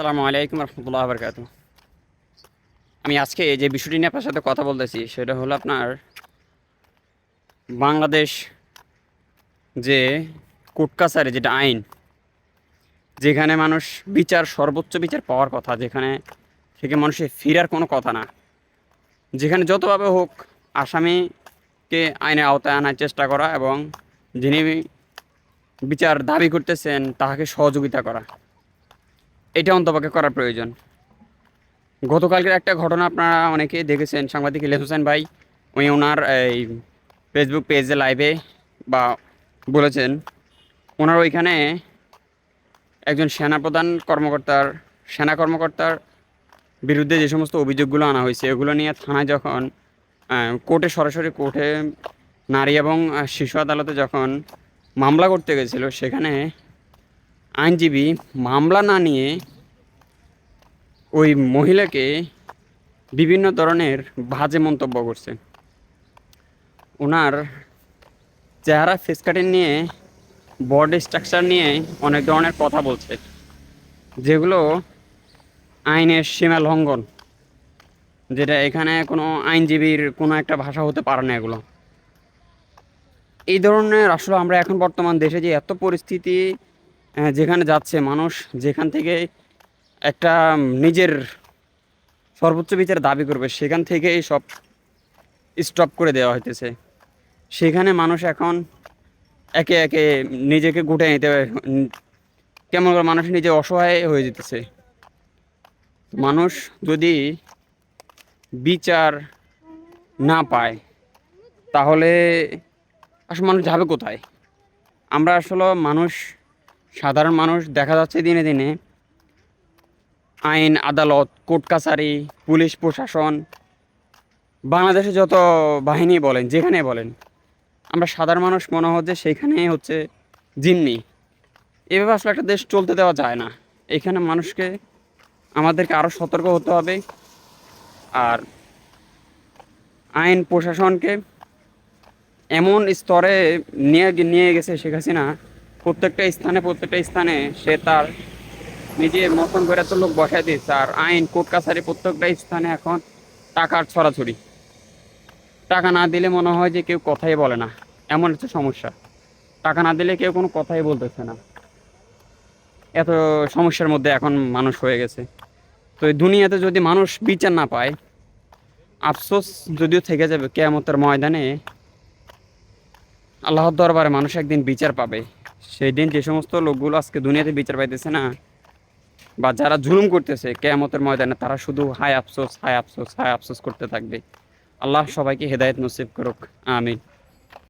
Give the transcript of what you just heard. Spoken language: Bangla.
আসসালামু আলাইকুম রহমতুল্লাহ বরকাত আমি আজকে যে বিষয়টি নিয়ে আপনার সাথে কথা বলতেছি, সেটা হলো আপনার বাংলাদেশ যে কোর্ট কাছারি যেটা আইন, যেখানে মানুষ বিচার, সর্বোচ্চ বিচার পাওয়ার কথা, যেখানে থেকে মানুষের ফিরার কোনো কথা না। যেখানে যতভাবে হোক আসামিকে আইনের আওতায় আনার চেষ্টা করা এবং যিনি বিচার দাবি করতেছেন, তাহাকে সহযোগিতা করা। এটা অন্তপক্ষে করার প্রয়োজন। গতকালকের একটা ঘটনা আপনারা অনেকেই দেখেছেন, সাংবাদিক ইলিয়াস হোসেন ভাই, উনি ওনার এই ফেসবুক পেজে লাইভে বা বলেছেন, ওনার ওইখানে একজন সেনাপ্রধান কর্মকর্তার, সেনা কর্মকর্তার বিরুদ্ধে যে সমস্ত অভিযোগগুলো আনা হয়েছে, এগুলো নিয়ে থানায় যখন কোর্টে, সরাসরি কোর্টে নারী এবং শিশু আদালতে যখন মামলা করতে গেছিল, সেখানে আইনজীবী মামলা না নিয়ে ওই মহিলাকে বিভিন্ন ধরনের বাজে মন্তব্য করছে। ওনার চেহারা ফেস কাটিং নিয়ে বডি স্ট্রাকচার নিয়ে অনেক ধরনের কথা বলছে, যেগুলো আইনের সীমা লঙ্ঘন, যেটা এখানে কোনো আইনজীবীর কোনো একটা ভাষা হতে পারে না এগুলো। এই ধরনের আসলে আমরা এখন বর্তমান দেশে যে এত পরিস্থিতি যেখানে যাচ্ছে মানুষ, যেখান থেকে একটা নিজের সর্বোচ্চ বিচার দাবি করবে, সেখান থেকেই সব স্টপ করে দেওয়া হইতেছে। সেখানে মানুষ এখন একে একে নিজেকে গুটে নিতে কেমন করে মানুষ নিজে অসহায় হয়ে যেতেছে। মানুষ যদি বিচার না পায়, তাহলে আসলে মানুষ যাবে কোথায়? আমরা আসলে মানুষ সাধারণ মানুষ দেখা যাচ্ছে দিনে দিনে। আইন, আদালত, কোর্ট কাছারি, পুলিশ, প্রশাসন, বাংলাদেশে যত বাহিনী বলেন, যেখানে বলেন, আমরা সাধারণ মানুষ মনে হচ্ছে সেখানে হচ্ছে জিম্মি। এভাবে আসলে একটা দেশ চলতে দেওয়া যায় না। এখানে মানুষকে, আমাদেরকে আরও সতর্ক হতে হবে। আর আইন, প্রশাসনকে এমন স্তরে নিয়ে নিয়ে গেছে শেখ হাসিনা প্রত্যেকটা স্থানে প্রত্যেকটা স্থানে সে তার নিজে মতন করে তো লোক বসায় দিয়েছে। আর আইন, কোর্ট, কাছারি প্রত্যেকটা স্থানে এখন টাকার ছড়াছড়ি। টাকা না দিলে মনে হয় যে কেউ কথাই বলে না। এমন একটা সমস্যা। টাকা না দিলে কেউ কোনো কথাই বলতেছে না। এত সমস্যার মধ্যে এখন মানুষ হয়ে গেছে। তো এই দুনিয়াতে যদি মানুষ বিচার না পায়, আফসোস যদিও থেকে যাবে কেয়ামতের ময়দানে আল্লাহর দরবারে মানুষ একদিন বিচার পাবে। সেই দিন যে সমস্ত লোকগুলো আজকে দুনিয়াতে বিচার পাইতেছে না, বা যারা জুলুম করতেছে, কেয়ামতের ময়দানে তারা শুধু হায় আফসোস হায় আফসোস হায় আফসোস করতে থাকবে। আল্লাহ সবাইকে হেদায়ত নসিব করুক। আমিন।